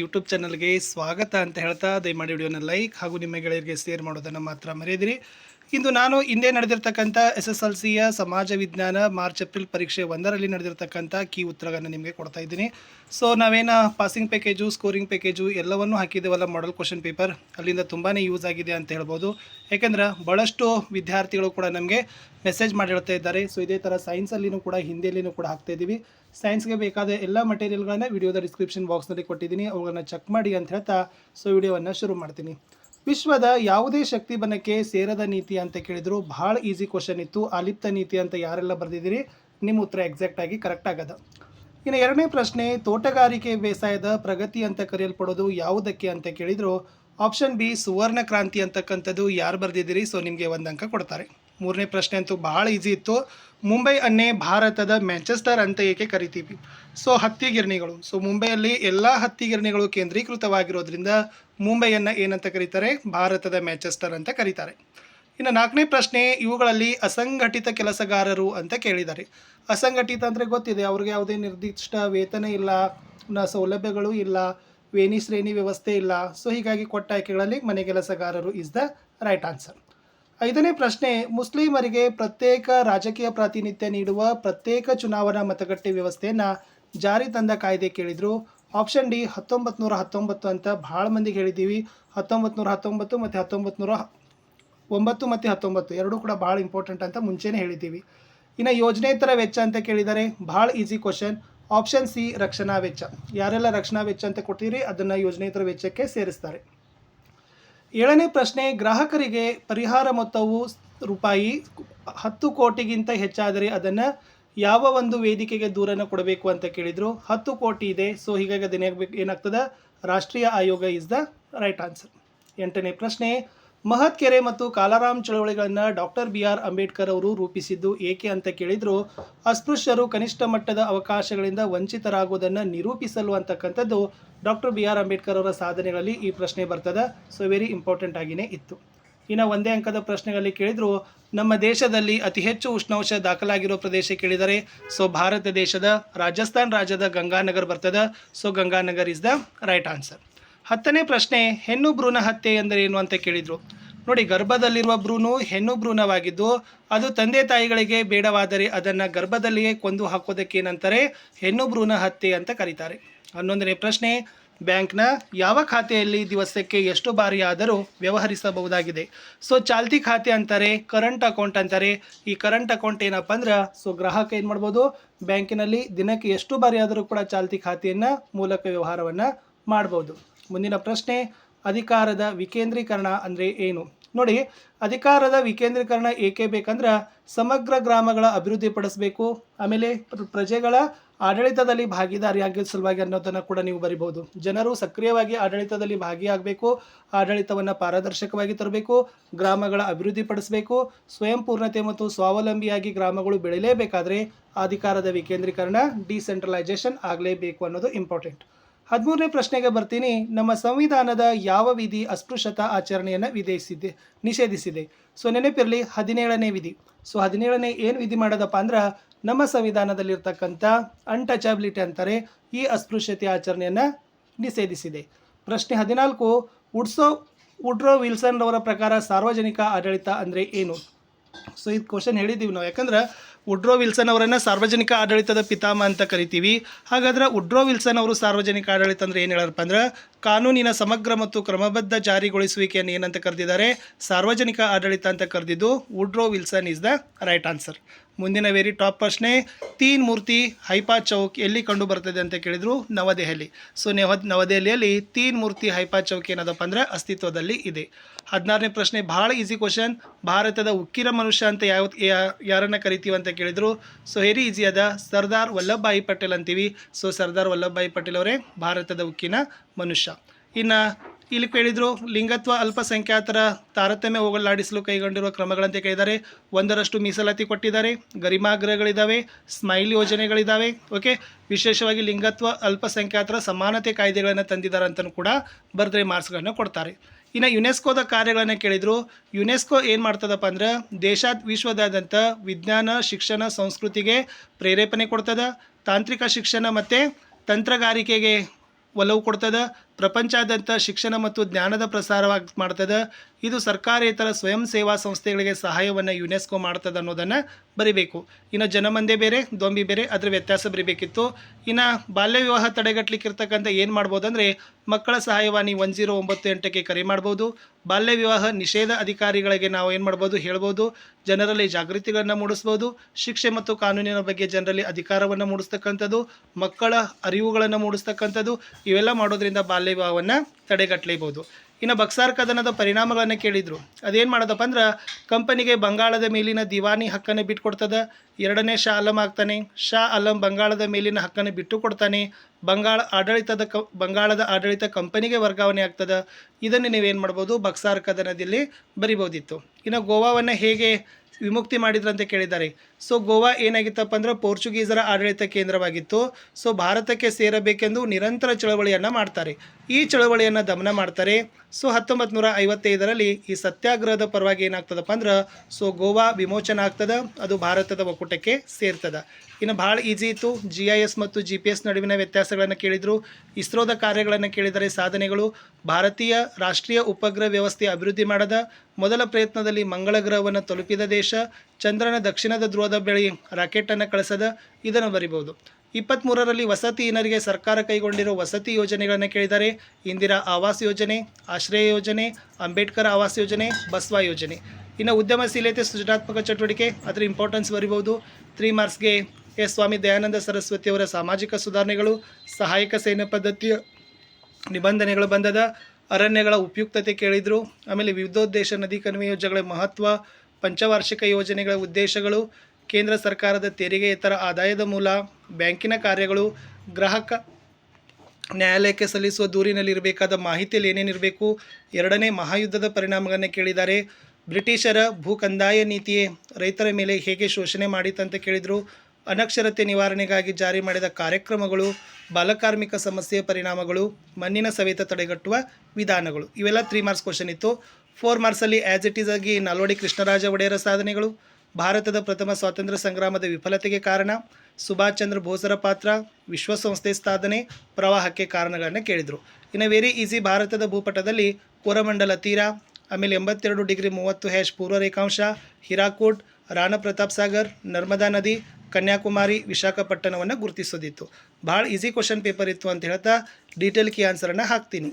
YouTube ಚಾನಲ್ಗೆ ಸ್ವಾಗತ ಅಂತ ಹೇಳ್ತಾ ದಯಮಾಡಿ ವಿಡಿಯೋನ ಲೈಕ್ ಹಾಗೂ ನಿಮ್ಮ ಗೆಳೆಯರಿಗೆ ಶೇರ್ ಮಾಡೋದನ್ನು ಮಾತ್ರ ಮರೆಯದಿರಿ. ಇಂದು ನಾನು ಹಿಂದೆ ನಡೆದಿರ್ತಕ್ಕಂಥ ಎಸ್ ಎಸ್ ಎಲ್ ಸಿಯ ಸಮಾಜ ವಿಜ್ಞಾನ ಮಾರ್ಚ್, ಏಪ್ರಿಲ್ ಪರೀಕ್ಷೆ ಒಂದರಲ್ಲಿ ನಡೆದಿರ್ತಕ್ಕಂಥ ಕೀ ಉತ್ತರಗಳನ್ನು ನಿಮಗೆ ಕೊಡ್ತಾ ಇದ್ದೀನಿ. ಸೊ, ನಾವೇನು ಪಾಸಿಂಗ್ ಪ್ಯಾಕೇಜು ಸ್ಕೋರಿಂಗ್ ಪ್ಯಾಕೇಜು ಎಲ್ಲವನ್ನೂ ಹಾಕಿದ್ದೇವಲ್ಲ ಮಾಡಲ್ ಕ್ವಶನ್ ಪೇಪರ್ ಅಲ್ಲಿಂದ ತುಂಬಾ ಯೂಸ್ ಆಗಿದೆ ಅಂತ ಹೇಳ್ಬೋದು. ಯಾಕೆಂದ್ರೆ ಭಾಳಷ್ಟು ವಿದ್ಯಾರ್ಥಿಗಳು ಕೂಡ ನಮಗೆ ಮೆಸೇಜ್ ಮಾಡಿ ಹೇಳ್ತಾ ಇದ್ದಾರೆ. ಸೊ, ಇದೇ ಥರ ಸೈನ್ಸಲ್ಲಿನೂ ಕೂಡ, ಹಿಂದಿಯಲ್ಲಿನೂ ಕೂಡ ಹಾಕ್ತಾ ಇದ್ದೀವಿ. ಸೈನ್ಸ್ಗೆ ಬೇಕಾದ ಎಲ್ಲ ಮಟೀರಿಯಲ್ಗಳನ್ನ ವಿಡಿಯೋದ ಡಿಸ್ಕ್ರಿಪ್ಷನ್ ಬಾಕ್ಸ್ನಲ್ಲಿ ಕೊಟ್ಟಿದ್ದೀನಿ. ಅವುಗಳನ್ನ ಚೆಕ್ ಮಾಡಿ ಅಂತ ಹೇಳ್ತಾ, ಸೊ ವಿಡಿಯೋವನ್ನು ಶುರು ಮಾಡ್ತೀನಿ. ವಿಶ್ವದ ಯಾವುದೇ ಶಕ್ತಿ ಬನಕ್ಕೆ ಸೇರದ ನೀತಿ ಅಂತ ಕೇಳಿದ್ರು, ಭಾಳ ಈಸಿ ಕ್ವಶನ್ ಇತ್ತು. ಅಲಿಪ್ತ ನೀತಿ ಅಂತ ಯಾರೆಲ್ಲ ಬರೆದಿದ್ದೀರಿ? ನಿಮ್ಮ ಉತ್ತರ ಎಕ್ಸಾಕ್ಟ್ ಆಗಿ ಕರೆಕ್ಟ್ ಆಗದ. ಇನ್ನು ಎರಡನೇ ಪ್ರಶ್ನೆ, ತೋಟಗಾರಿಕೆ ಬೇಸಾಯದ ಪ್ರಗತಿ ಅಂತ ಕರೆಯಲ್ಪಡೋದು ಯಾವುದಕ್ಕೆ ಅಂತ ಕೇಳಿದ್ರು ಆಪ್ಷನ್ ಬಿ ಸುವರ್ಣ ಕ್ರಾಂತಿ ಅಂತಕ್ಕಂಥದ್ದು ಯಾರು ಬರೆದಿದ್ದೀರಿ? ಸೊ ನಿಮಗೆ ಒಂದು ಅಂಕ ಕೊಡ್ತಾರೆ. ಮೂರನೇ ಪ್ರಶ್ನೆ ಅಂತೂ ಭಾಳ ಈಸಿ ಇತ್ತು. ಮುಂಬೈ ಅನ್ನೇ ಭಾರತದ ಮ್ಯಾಂಚೆಸ್ಟರ್ ಅಂತ ಏಕೆ ಕರಿತೀವಿ? ಸೊ ಹತ್ತಿ ಗಿರಣಿಗಳು ಸೊ, ಮುಂಬೈಯಲ್ಲಿ ಎಲ್ಲ ಹತ್ತಿ ಗಿರಣಿಗಳು ಕೇಂದ್ರೀಕೃತವಾಗಿರೋದ್ರಿಂದ ಮುಂಬೈಯನ್ನು ಏನಂತ ಕರೀತಾರೆ? ಭಾರತದ ಮ್ಯಾಂಚೆಸ್ಟರ್ ಅಂತ ಕರೀತಾರೆ. ಇನ್ನು ನಾಲ್ಕನೇ ಪ್ರಶ್ನೆ, ಇವುಗಳಲ್ಲಿ ಅಸಂಘಟಿತ ಕೆಲಸಗಾರರು ಅಂತ ಕೇಳಿದ್ದಾರೆ. ಅಸಂಘಟಿತ ಅಂದರೆ ಗೊತ್ತಿದೆ, ಅವ್ರಿಗೆ ಯಾವುದೇ ನಿರ್ದಿಷ್ಟ ವೇತನ ಇಲ್ಲ ಸೌಲಭ್ಯಗಳು ಇಲ್ಲ, ವೇಣಿ ಶ್ರೇಣಿ ವ್ಯವಸ್ಥೆ ಇಲ್ಲ. ಸೊ, ಹೀಗಾಗಿ ಕೊಟ್ಟ ಆಯ್ಕೆಗಳಲ್ಲಿ ಮನೆ ಕೆಲಸಗಾರರು ಇಸ್ ದ ರೈಟ್ ಆನ್ಸರ್ ಐದನೇ ಪ್ರಶ್ನೆ, ಮುಸ್ಲಿಮರಿಗೆ ಪ್ರತ್ಯೇಕ ರಾಜಕೀಯ ಪ್ರಾತಿನಿಧ್ಯ ನೀಡುವ ಪ್ರತ್ಯೇಕ ಚುನಾವಣಾ ಮತಗಟ್ಟೆ ವ್ಯವಸ್ಥೆಯನ್ನು ಜಾರಿ ತಂದ ಕಾಯ್ದೆ ಕೇಳಿದರು. ಆಪ್ಷನ್ ಡಿ ಹತ್ತೊಂಬತ್ತು ನೂರ ಹತ್ತೊಂಬತ್ತು ಅಂತ ಭಾಳ ಮಂದಿಗೆ ಹೇಳಿದ್ದೀವಿ. ಹತ್ತೊಂಬತ್ತು ನೂರ ಹತ್ತೊಂಬತ್ತು ಮತ್ತು ಹತ್ತೊಂಬತ್ತು ಒಂಬತ್ತು ಮತ್ತು ಹತ್ತೊಂಬತ್ತು, ಎರಡೂ ಕೂಡ ಭಾಳ ಇಂಪಾರ್ಟೆಂಟ್ ಅಂತ ಮುಂಚೆನೇ ಹೇಳಿದ್ದೀವಿ. ಇನ್ನು ಯೋಜನೇತರ ವೆಚ್ಚ ಅಂತ ಕೇಳಿದರೆ ಭಾಳ ಈಸಿ ಕ್ವಶನ್ ಆಪ್ಷನ್ ಸಿ, ರಕ್ಷಣಾ ವೆಚ್ಚ. ಯಾರೆಲ್ಲ ರಕ್ಷಣಾ ವೆಚ್ಚ ಅಂತ ಕೊಟ್ಟಿರಿ ಅದನ್ನು ಯೋಜನೇತರ ವೆಚ್ಚಕ್ಕೆ ಸೇರಿಸ್ತಾರೆ. ಏಳನೇ ಪ್ರಶ್ನೆ, ಗ್ರಾಹಕರಿಗೆ ಪರಿಹಾರ ಮೊತ್ತವು ರೂಪಾಯಿ ಹತ್ತು ಕೋಟಿಗಿಂತ ಹೆಚ್ಚಾದರೆ ಅದನ್ನು ಯಾವ ಒಂದು ವೇದಿಕೆಗೆ ದೂರನ್ನು ಕೊಡಬೇಕು ಅಂತ ಕೇಳಿದರು. ಹತ್ತು ಕೋಟಿ ಇದೆ, ಸೊ ಹೀಗಾಗಿ ಅದನ್ನ ಏನಾಗ್ತದೆ? ರಾಷ್ಟ್ರೀಯ ಆಯೋಗ ಇಸ್ ದ ರೈಟ್ ಆನ್ಸರ್ ಎಂಟನೇ ಪ್ರಶ್ನೆ ಮಹತ್ ಕೆರೆ ಮತ್ತು ಕಾಲಾರಾಮ್ ಚಳವಳಿಗಳನ್ನು ಡಾಕ್ಟರ್ ಬಿ ಆರ್ ಅಂಬೇಡ್ಕರ್ ಅವರು ರೂಪಿಸಿದ್ದು ಏಕೆ ಅಂತ ಕೇಳಿದ್ರು, ಅಸ್ಪೃಶ್ಯರು ಕನಿಷ್ಠ ಮಟ್ಟದ ಅವಕಾಶಗಳಿಂದ ವಂಚಿತರಾಗುವುದನ್ನು ನಿರೂಪಿಸಲು ಅಂತಕ್ಕಂಥದ್ದು ಡಾಕ್ಟರ್ ಬಿ ಆರ್ ಅಂಬೇಡ್ಕರ್ ಅವರ ಸಾಧನೆಗಳಲ್ಲಿ ಈ ಪ್ರಶ್ನೆ ಬರ್ತದೆ. ಸೊ ವೆರಿ ಇಂಪಾರ್ಟೆಂಟ್ ಆಗಿಯೇ ಇತ್ತು. ಇನ್ನು ಒಂದೇ ಅಂಕದ ಪ್ರಶ್ನೆಗಳಲ್ಲಿ ಕೇಳಿದ್ರು, ನಮ್ಮ ದೇಶದಲ್ಲಿ ಅತಿ ಹೆಚ್ಚು ಉಷ್ಣಾಂಶ ದಾಖಲಾಗಿರೋ ಪ್ರದೇಶ ಕೇಳಿದರೆ ಸೊ ಭಾರತ ದೇಶದ ರಾಜಸ್ಥಾನ್ ರಾಜ್ಯದ ಗಂಗಾನಗರ್ ಬರ್ತದೆ. So Ganganagar is the right answer ಹತ್ತನೇ ಪ್ರಶ್ನೆ, ಹೆಣ್ಣು ಭ್ರೂಣ ಹತ್ಯೆ ಎಂದರೆ ಏನು ಅಂತ ಕೇಳಿದರು. ನೋಡಿ, ಗರ್ಭದಲ್ಲಿರುವ ಭ್ರೂಣು ಹೆಣ್ಣು ಭ್ರೂಣವಾಗಿದ್ದು, ಅದು ತಂದೆ ತಾಯಿಗಳಿಗೆ ಬೇಡವಾದರೆ ಅದನ್ನು ಗರ್ಭದಲ್ಲಿಯೇ ಕೊಂದು ಹಾಕೋದಕ್ಕೆ ಏನಂತಾರೆ ಹೆಣ್ಣು ಭ್ರೂಣ ಹತ್ಯೆ ಅಂತ ಕರೀತಾರೆ. ಹನ್ನೊಂದನೇ ಪ್ರಶ್ನೆ, ಬ್ಯಾಂಕ್ನ ಯಾವ ಖಾತೆಯಲ್ಲಿ ದಿವಸಕ್ಕೆ ಎಷ್ಟು ಬಾರಿ ಆದರೂ ವ್ಯವಹರಿಸಬಹುದಾಗಿದೆ? ಸೊ, ಚಾಲ್ತಿ ಖಾತೆ ಅಂತಾರೆ, ಕರೆಂಟ್ ಅಕೌಂಟ್ ಅಂತಾರೆ. ಈ ಕರೆಂಟ್ ಅಕೌಂಟ್ ಏನಪ್ಪ ಅಂದ್ರೆ, ಸೊ, ಗ್ರಾಹಕ ಏನು ಮಾಡ್ಬೋದು, ಬ್ಯಾಂಕಿನಲ್ಲಿ ದಿನಕ್ಕೆ ಎಷ್ಟು ಬಾರಿ ಆದರೂ ಕೂಡ ಚಾಲ್ತಿ ಖಾತೆಯನ್ನು ಮೂಲಕ ವ್ಯವಹಾರವನ್ನು ಮಾಡ್ಬೋದು. ಮುಂದಿನ ಪ್ರಶ್ನೆ, ಅಧಿಕಾರದ ವಿಕೇಂದ್ರೀಕರಣ ಅಂದರೆ ಏನು? ನೋಡಿ, ಅಧಿಕಾರದ ವಿಕೇಂದ್ರೀಕರಣ ಏಕೆ ಬೇಕಂದ್ರೆ ಸಮಗ್ರ ಗ್ರಾಮಗಳ ಅಭಿವೃದ್ಧಿ ಪಡಿಸಬೇಕು. ಆಮೇಲೆ ಪ್ರಜೆಗಳ ಆಡಳಿತದಲ್ಲಿ ಭಾಗಿದಾರಿಯಾಗಿದ್ದ ಸಲುವಾಗಿ ಅನ್ನೋದನ್ನು ಕೂಡ ನೀವು ಬರಿಬಹುದು. ಜನರು ಸಕ್ರಿಯವಾಗಿ ಆಡಳಿತದಲ್ಲಿ ಭಾಗಿಯಾಗಬೇಕು, ಆಡಳಿತವನ್ನು ಪಾರದರ್ಶಕವಾಗಿ ತರಬೇಕು, ಗ್ರಾಮಗಳ ಅಭಿವೃದ್ಧಿ ಪಡಿಸಬೇಕು, ಸ್ವಯಂ ಪೂರ್ಣತೆ ಮತ್ತು ಸ್ವಾವಲಂಬಿಯಾಗಿ ಗ್ರಾಮಗಳು ಬೆಳೆಯಲೇಬೇಕಾದ್ರೆ ಅಧಿಕಾರದ ವಿಕೇಂದ್ರೀಕರಣ ಡಿಸೆಂಟ್ರಲೈಸೇಷನ್ ಆಗಲೇಬೇಕು ಅನ್ನೋದು ಇಂಪಾರ್ಟೆಂಟ್. ಹದಿಮೂರನೇ ಪ್ರಶ್ನೆಗೆ ಬರ್ತೀನಿ. ನಮ್ಮ ಸಂವಿಧಾನದ ಯಾವ ವಿಧಿ ಅಸ್ಪೃಶ್ಯತಾ ಆಚರಣೆಯನ್ನು ವಿಧಿಸಿದೆ ನಿಷೇಧಿಸಿದೆ? ಸೊ, ನೆನಪಿರಲಿ, ಹದಿನೇಳನೇ ವಿಧಿ. ಸೊ, ಹದಿನೇಳನೇ ಏನು ವಿಧಿ ಮಾಡೋದಪ್ಪ ಅಂದ್ರೆ, ನಮ್ಮ ಸಂವಿಧಾನದಲ್ಲಿರ್ತಕ್ಕಂಥ ಅನ್ಟಚಬಿಲಿಟಿ ಅಂತಾರೆ, ಈ ಅಸ್ಪೃಶ್ಯತೆ ಆಚರಣೆಯನ್ನು ನಿಷೇಧಿಸಿದೆ. ಪ್ರಶ್ನೆ ಹದಿನಾಲ್ಕು, ಉಡ್ಸೋ, ಉಡ್ರೋ ವಿಲ್ಸನ್ ಅವರ ಪ್ರಕಾರ ಸಾರ್ವಜನಿಕ ಆಡಳಿತ ಅಂದರೆ ಏನು? ಸೊ ಇದು ಕ್ವಶನ್ ಹೇಳಿದ್ದೀವಿ ನಾವು. ಯಾಕಂದ್ರೆ ಉಡ್ರೋ ವಿಲ್ಸನ್ ಅವರನ್ನು ಸಾರ್ವಜನಿಕ ಆಡಳಿತದ ಪಿತಾಮ ಅಂತ ಕರಿತೀವಿ. ಹಾಗಾದ್ರೆ ಉಡ್ರೋ ವಿಲ್ಸನ್ ಅವರು ಸಾರ್ವಜನಿಕ ಆಡಳಿತ ಅಂದರೆ ಏನು ಹೇಳಾರಪ್ಪ ಅಂದ್ರೆ ಕಾನೂನಿನ ಸಮಗ್ರ ಮತ್ತು ಕ್ರಮಬದ್ಧ ಜಾರಿಗೊಳಿಸುವಿಕೆಯನ್ನು ಏನಂತ ಕರೆದಿದ್ದಾರೆ? ಸಾರ್ವಜನಿಕ ಆಡಳಿತ ಅಂತ ಕರೆದಿದ್ದು Woodrow Wilson is the right answer. ಮುಂದಿನ ವೆರಿ ಟಾಪ್ ಪ್ರಶ್ನೆ, ತೀನ್ ಮೂರ್ತಿ ಹೈಪಾ ಚೌಕ್ ಎಲ್ಲಿ ಕಂಡು ಬರ್ತದೆ ಅಂತ ಕೇಳಿದ್ರು ನವದೆಹಲಿ. ಸೊ, ನವ, ನವದೆಹಲಿಯಲ್ಲಿ ತೀನ್ ಮೂರ್ತಿ ಹೈಪಾ ಚೌಕ್ ಏನದಪ್ಪ ಅಂದ್ರೆ ಅಸ್ತಿತ್ವದಲ್ಲಿ ಇದೆ. ಹದಿನಾರನೇ ಪ್ರಶ್ನೆ ಭಾಳ ಈಸಿ ಕ್ವಶನ್, ಭಾರತದ ಉಕ್ಕಿರ ಮನುಷ್ಯ ಅಂತ ಯಾವ ಯಾರನ್ನ ಕರಿತೀವಿ ಅಂತ ಕೇಳಿದ್ರು? ಸೊ, ವೆರಿ ಈಸಿ ಅದ ಸರ್ದಾರ್ ವಲ್ಲಭಭಾಯಿ ಪಟೇಲ್ ಅಂತೀವಿ. ಸೊ, ಸರ್ದಾರ್ ವಲ್ಲಭಭಾಯಿ ಪಟೇಲ್ ಅವರೇ ಭಾರತದ ಉಕ್ಕಿನ ಮನುಷ್ಯ. ಇನ್ನು ಇಲ್ಲಿ ಕೇಳಿದ್ರು, ಲಿಂಗತ್ವ ಅಲ್ಪಸಂಖ್ಯಾತರ ತಾರತಮ್ಯ ಹೋಗಲಾಡಿಸಲು ಕೈಗೊಂಡಿರುವ ಕ್ರಮಗಳಂತೆ ಕೇಳಿದ್ದಾರೆ. ಒಂದರಷ್ಟು ಮೀಸಲಾತಿ ಕೊಟ್ಟಿದ್ದಾರೆ. ಗರಿಮಾಗ್ರಹಗಳಿದ್ದಾವೆ ಸ್ಮೈಲ್ ಯೋಜನೆಗಳಿದ್ದಾವೆ ಓಕೆ? ವಿಶೇಷವಾಗಿ ಲಿಂಗತ್ವ ಅಲ್ಪಸಂಖ್ಯಾತರ ಸಮಾನತೆ ಕಾಯ್ದೆಗಳನ್ನು ತಂದಿದ್ದಾರೆ ಅಂತಲೂ ಕೂಡ ಬರ್ದ್ರೆ ಮಾರ್ಕ್ಸ್ಗಳನ್ನು ಕೊಡ್ತಾರೆ. ಇನ್ನು ಯುನೆಸ್ಕೋದ ಕಾರ್ಯಗಳನ್ನು ಕೇಳಿದರು. ಯುನೆಸ್ಕೋ ಏನು ಮಾಡ್ತದಪ್ಪ ಅಂದ್ರೆ, ದೇಶಾದ್ ವಿಶ್ವದಾದ್ಯಂತ ವಿಜ್ಞಾನ, ಶಿಕ್ಷಣ, ಸಂಸ್ಕೃತಿಗೆ ಪ್ರೇರೇಪಣೆ ಕೊಡ್ತದ. ತಾಂತ್ರಿಕ ಶಿಕ್ಷಣ ಮತ್ತು ತಂತ್ರಗಾರಿಕೆಗೆ ಒಲವು ಕೊಡ್ತದೆ? ಪ್ರಪಂಚಾದ್ಯಂತ ಶಿಕ್ಷಣ ಮತ್ತು ಜ್ಞಾನದ ಪ್ರಸಾರವಾಗಿ ಮಾಡ್ತದೆ. ಇದು ಸರ್ಕಾರೇತರ ಸ್ವಯಂ ಸೇವಾ ಸಂಸ್ಥೆಗಳಿಗೆ ಸಹಾಯವನ್ನು ಯುನೆಸ್ಕೋ ಮಾಡ್ತದೆ ಅನ್ನೋದನ್ನು ಬರಿಬೇಕು. ಇನ್ನು ಜನಮಂದೆ ಬೇರೆ ದೊಂಬಿ ಬೇರೆ, ಅದರ ವ್ಯತ್ಯಾಸ ಬರಿಬೇಕಿತ್ತು. ಇನ್ನು ಬಾಲ್ಯ ವಿವಾಹ ತಡೆಗಟ್ಟಲಿಕ್ಕೆ ಇರ್ತಕ್ಕಂಥ ಏನು ಮಾಡ್ಬೋದು ಅಂದರೆ ಮಕ್ಕಳ ಸಹಾಯವಾಣಿ ಒನ್ ಜೀರೋ ಒಂಬತ್ತು ಎಂಟಕ್ಕೆ ಕರೆ ಮಾಡ್ಬೋದು. ಬಾಲ್ಯ ವಿವಾಹ ನಿಷೇಧ ಅಧಿಕಾರಿಗಳಿಗೆ ನಾವು ಏನು ಮಾಡ್ಬೋದು, ಹೇಳ್ಬೋದು. ಜನರಲ್ಲಿ ಜಾಗೃತಿಗಳನ್ನು ಮೂಡಿಸ್ಬೋದು. ಶಿಕ್ಷೆ ಮತ್ತು ಕಾನೂನಿನ ಬಗ್ಗೆ ಜನರಲ್ಲಿ ಅಧಿಕಾರವನ್ನು ಮೂಡಿಸ್ತಕ್ಕಂಥದ್ದು. ಮಕ್ಕಳ ಅರಿವುಗಳನ್ನು ಮೂಡಿಸ್ತಕ್ಕಂಥದ್ದು. ಇವೆಲ್ಲ ಮಾಡೋದ್ರಿಂದ ಬಾಲ್ಯ ವಿವಾಹವನ್ನು ತಡೆಗಟ್ಟಲೇಬೋದು ಇನ್ನು ಬಕ್ಸಾರ್ ಕದನದ ಪರಿಣಾಮಗಳನ್ನು ಕೇಳಿದರು. ಅದೇನು ಮಾಡೋದಪ್ಪ ಅಂದ್ರೆ, ಕಂಪನಿಗೆ ಬಂಗಾಳದ ಮೇಲಿನ ದಿವಾನಿ ಹಕ್ಕನ್ನು ಬಿಟ್ಟುಕೊಡ್ತದೆ ಎರಡನೇ ಶಾ ಅಲಂ ಆಗ್ತಾನೆ. ಶಾ ಅಲಂ ಬಂಗಾಳದ ಮೇಲಿನ ಹಕ್ಕನ್ನು ಬಿಟ್ಟು ಕೊಡ್ತಾನೆ. ಬಂಗಾಳ ಆಡಳಿತದ ಕ, ಬಂಗಾಳದ ಆಡಳಿತ ಕಂಪನಿಗೆ ವರ್ಗಾವಣೆ ಆಗ್ತದೆ. ಇದನ್ನು ನೀವೇನು ಮಾಡ್ಬೋದು? ಬಕ್ಸಾರ್ ಕದನದಲ್ಲಿ ಬರಿಬೋದಿತ್ತು. ಇನ್ನು ಗೋವಾವನ್ನು ಹೇಗೆ ವಿಮುಕ್ತಿ ಮಾಡಿದ್ರು ಅಂತ ಕೇಳಿದ್ದಾರೆ. ಸೊ, ಗೋವಾ ಏನಾಗಿತ್ತಪ್ಪ ಅಂದ್ರೆ, ಪೋರ್ಚುಗೀಸರ ಆಡಳಿತ ಕೇಂದ್ರವಾಗಿತ್ತು. ಸೊ, ಭಾರತಕ್ಕೆ ಸೇರಬೇಕೆಂದು ನಿರಂತರ ಚಳವಳಿಯನ್ನು ಮಾಡ್ತಾರೆ. ಈ ಚಳವಳಿಯನ್ನು ದಮನ ಮಾಡ್ತಾರೆ. ಸೊ ಹತ್ತೊಂಬತ್ತು ನೂರ ಐವತ್ತೈದರಲ್ಲಿ ಈ ಸತ್ಯಾಗ್ರಹದ ಪರವಾಗಿ ಏನಾಗ್ತದಪ್ಪ ಅಂದ್ರೆ, ಸೊ, ಗೋವಾ ವಿಮೋಚನೆ ಆಗ್ತದೆ, ಅದು ಭಾರತದ ಒಕ್ಕೂಟಕ್ಕೆ ಸೇರ್ತದೆ. ಇನ್ನು ಭಾಳ ಈಸಿ ಇತ್ತು. ಜಿ ಐ ಎಸ್ ಮತ್ತು ಜಿ ಪಿ ಎಸ್ ನಡುವಿನ ವ್ಯತ್ಯಾಸಗಳನ್ನು ಕೇಳಿದರು. ಇಸ್ರೋದ ಕಾರ್ಯಗಳನ್ನು ಕೇಳಿದರೆ ಸಾಧನೆಗಳು, ಭಾರತೀಯ ರಾಷ್ಟ್ರೀಯ ಉಪಗ್ರಹ ವ್ಯವಸ್ಥೆ ಅಭಿವೃದ್ಧಿ ಮಾಡದ, ಮೊದಲ ಪ್ರಯತ್ನದಲ್ಲಿ ಮಂಗಳ ಗ್ರಹವನ್ನು ತಲುಪಿದ ದೇಶ, ಚಂದ್ರನ ದಕ್ಷಿಣದ ಧ್ರುವದ ಬಳಿ ರಾಕೆಟನ್ನು ಕಳಿಸದ, ಇದನ್ನು ಬರಿಬೋದು. ಇಪ್ಪತ್ತ್ಮೂರರಲ್ಲಿ ವಸತಿಹೀನರಿಗೆ ಸರ್ಕಾರ ಕೈಗೊಂಡಿರುವ ವಸತಿ ಯೋಜನೆಗಳನ್ನು ಕೇಳಿದ್ದಾರೆ. ಇಂದಿರಾ ಆವಾಸ್ ಯೋಜನೆ, ಆಶ್ರಯ ಯೋಜನೆ, ಅಂಬೇಡ್ಕರ್ ಆವಾಸ್ ಯೋಜನೆ, ಬಸ್ವಾ ಯೋಜನೆ. ಇನ್ನು ಉದ್ಯಮಶೀಲತೆ ಸೃಜನಾತ್ಮಕ ಚಟುವಟಿಕೆ, ಅದರ ಇಂಪಾರ್ಟೆನ್ಸ್ ಬರಿಬೋದು ತ್ರೀ ಮಾರ್ಕ್ಸ್ಗೆ ಎಸ್ ಸ್ವಾಮಿ ದಯಾನಂದ ಸರಸ್ವತಿಯವರ ಸಾಮಾಜಿಕ ಸುಧಾರಣೆಗಳು, ಸಹಾಯಕ ಸೇನೆ ಪದ್ಧತಿಯ ನಿಬಂಧನೆಗಳು ಬಂದದ. ಅರಣ್ಯಗಳ ಉಪಯುಕ್ತತೆ ಕೇಳಿದರು. ಆಮೇಲೆ ವಿವಿಧೋದ್ದೇಶ ನದಿ ಕಣಿವೆ ಯೋಜನೆಗಳ ಮಹತ್ವ, ಪಂಚವಾರ್ಷಿಕ ಯೋಜನೆಗಳ ಉದ್ದೇಶಗಳು ಕೇಂದ್ರ ಸರ್ಕಾರದ ತೆರಿಗೆ ಇತರ ಆದಾಯದ ಮೂಲ ಬ್ಯಾಂಕಿನ ಕಾರ್ಯಗಳು ಗ್ರಾಹಕ ನ್ಯಾಯಾಲಯಕ್ಕೆ ಸಲ್ಲಿಸುವ ದೂರಿನಲ್ಲಿ ಇರಬೇಕಾದ ಮಾಹಿತಿಯಲ್ಲಿ ಏನೇನಿರಬೇಕು ಎರಡನೇ ಮಹಾಯುದ್ಧದ ಪರಿಣಾಮಗಳನ್ನು ಕೇಳಿದ್ದಾರೆ. ಬ್ರಿಟಿಷರ ಭೂ ಕಂದಾಯ ನೀತಿಯೇ ರೈತರ ಮೇಲೆ ಹೇಗೆ ಶೋಷಣೆ ಮಾಡಿತಂತ ಕೇಳಿದರು. ಅನಕ್ಷರತೆ ನಿವಾರಣೆಗಾಗಿ ಜಾರಿ ಮಾಡಿದ ಕಾರ್ಯಕ್ರಮಗಳು, ಬಾಲಕಾರ್ಮಿಕ ಸಮಸ್ಯೆಯ ಪರಿಣಾಮಗಳು, ಮಣ್ಣಿನ ಸವೆತ ತಡೆಗಟ್ಟುವ ವಿಧಾನಗಳು. ಇವೆಲ್ಲ ತ್ರೀ ಮಾರ್ಕ್ಸ್ ಕ್ವಶನ್ ಇತ್ತು. ಫೋರ್ ಮಾರ್ಕ್ಸಲ್ಲಿ ಆ್ಯಸ್ ಇಟ್ ಈಸ್ ಆಗಿ ನಾಲ್ವಡಿ ಕೃಷ್ಣರಾಜ ಒಡೆಯರ ಸಾಧನೆಗಳು. ಭಾರತದ ಪ್ರಥಮ ಸ್ವಾತಂತ್ರ್ಯ ಸಂಗ್ರಾಮದ ವಿಫಲತೆಗೆ ಕಾರಣ ಸುಭಾಷ್ ಚಂದ್ರ ಬೋಸರ ಪಾತ್ರ ವಿಶ್ವಸಂಸ್ಥೆ ಸ್ಥಾಪನೆ ಪ್ರವಾಹಕ್ಕೆ ಕಾರಣಗಳನ್ನು ಕೇಳಿದರು. ಇನ್ನು ವೆರಿ ಈಸಿ ಭಾರತದ ಭೂಪಟದಲ್ಲಿ ಕೋರಮಂಡಲ ತೀರ, ಆಮೇಲೆ ಎಂಬತ್ತೆರಡು ಡಿಗ್ರಿ ಮೂವತ್ತು ಹ್ಯಾಶ್ ಪೂರ್ವ ರೇಖಾಂಶ, ಹಿರಾಕೋಟ್, ರಾಣ ಪ್ರತಾಪ್ ಸಾಗರ್, ನರ್ಮದಾ ನದಿ, ಕನ್ಯಾಕುಮಾರಿ, ವಿಶಾಖಪಟ್ಟಣವನ್ನು ಗುರುತಿಸೋದಿತ್ತು. ಭಾಳ ಈಸಿ ಕ್ವಶನ್ ಪೇಪರ್ ಇತ್ತು ಅಂತ ಹೇಳ್ತಾ ಡೀಟೇಲ್ ಕಿ ಆನ್ಸರನ್ನು ಹಾಕ್ತೀನಿ.